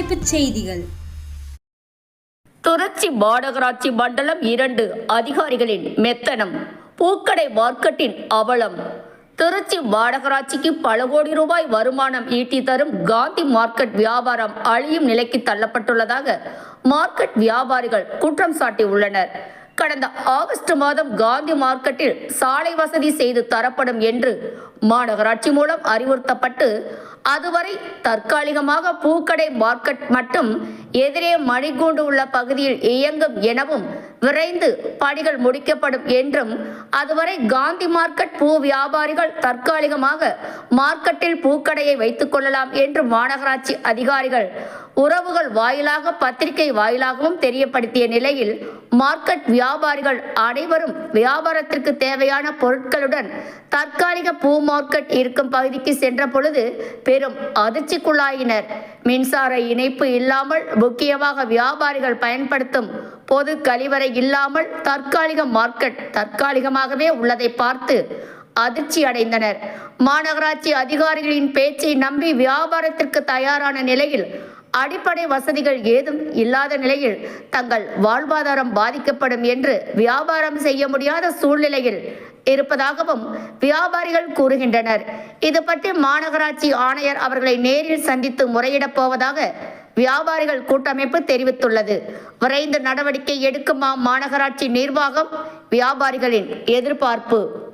தலைப்புச் செய்திகள். திருச்சி மாநகராட்சி மண்டலம் இரண்டு அதிகாரிகளின் மெத்தனம் பூக்கடை மார்க்கெட்டின் அவலம். திருச்சி மாநகராட்சிக்கு பல கோடி ரூபாய் வருமானம் ஈட்டி தரும் காந்தி மார்க்கெட் வியாபாரம் அழியும் நிலைக்கு தள்ளப்பட்டுள்ளதாக மார்க்கெட் வியாபாரிகள் குற்றம் சாட்டியுள்ளனர். கடந்த ஆகஸ்ட் மாதம் காந்தி மார்க்கெட்டில் சாலை வசதி செய்து தரப்படும் என்று மாநகராட்சி மூலம் அறிவுறுத்தப்பட்டு அதுவரை தற்காலிகமாக பூக்கடை மார்க்கெட் மட்டும் எதிரே மணிக்கூண்டு உள்ள பகுதியில் இயங்கும் எனவும் விரைந்து பணிகள் முடிக்கப்படும் என்றும் அதுவரை காந்தி மார்க்கெட் பூ வியாபாரிகள் தற்காலிகமாக மார்க்கெட்டில் பூக்கடையை வைத்துக் கொள்ளலாம் என்று மாநகராட்சி அதிகாரிகள் உறவுகள் வாயிலாக பத்திரிகை வாயிலாகவும் தெரியப்படுத்திய நிலையில் மார்க்கெட் வியாபாரிகள் அனைவரும் வியாபாரத்திற்கு தேவையான பொருட்களுடன் தற்காலிக பூ மார்க்கெட் இருக்கும் பகுதிக்கு சென்ற பொழுது பெரும் அதிர்ச்சிக்குள்ளாயினர். மின்சார இணைப்பு இல்லாமல் முக்கியமாக வியாபாரிகள் பயன்படுத்தும் பொது கழிவறை இல்லாமல் தற்காலிக மார்க்கெட் தற்காலிகமாகவே உள்ளதை பார்த்து அதிர்ச்சி அடைந்தனர். மாநகராட்சி அதிகாரிகளின் பேச்சை நம்பி வியாபாரத்திற்கு தயாரான நிலையில் அடிப்படை வசதிகள் ஏதும் இல்லாத நிலையில் தங்கள் வாழ்வாதாரம் பாதிக்கப்படும் என்று வியாபாரம் செய்ய முடியாத சூழ்நிலையில் இருப்பதாகவும் வியாபாரிகள் கூறுகின்றனர். இது பற்றி மாநகராட்சி ஆணையர் அவர்களை நேரில் சந்தித்து முறையிடப் போவதாக வியாபாரிகள் கூட்டமைப்பு தெரிவித்துள்ளது. விரைந்து நடவடிக்கை எடுக்குமா மாநகராட்சி நிர்வாகம் வியாபாரிகளின் எதிர்பார்ப்பு.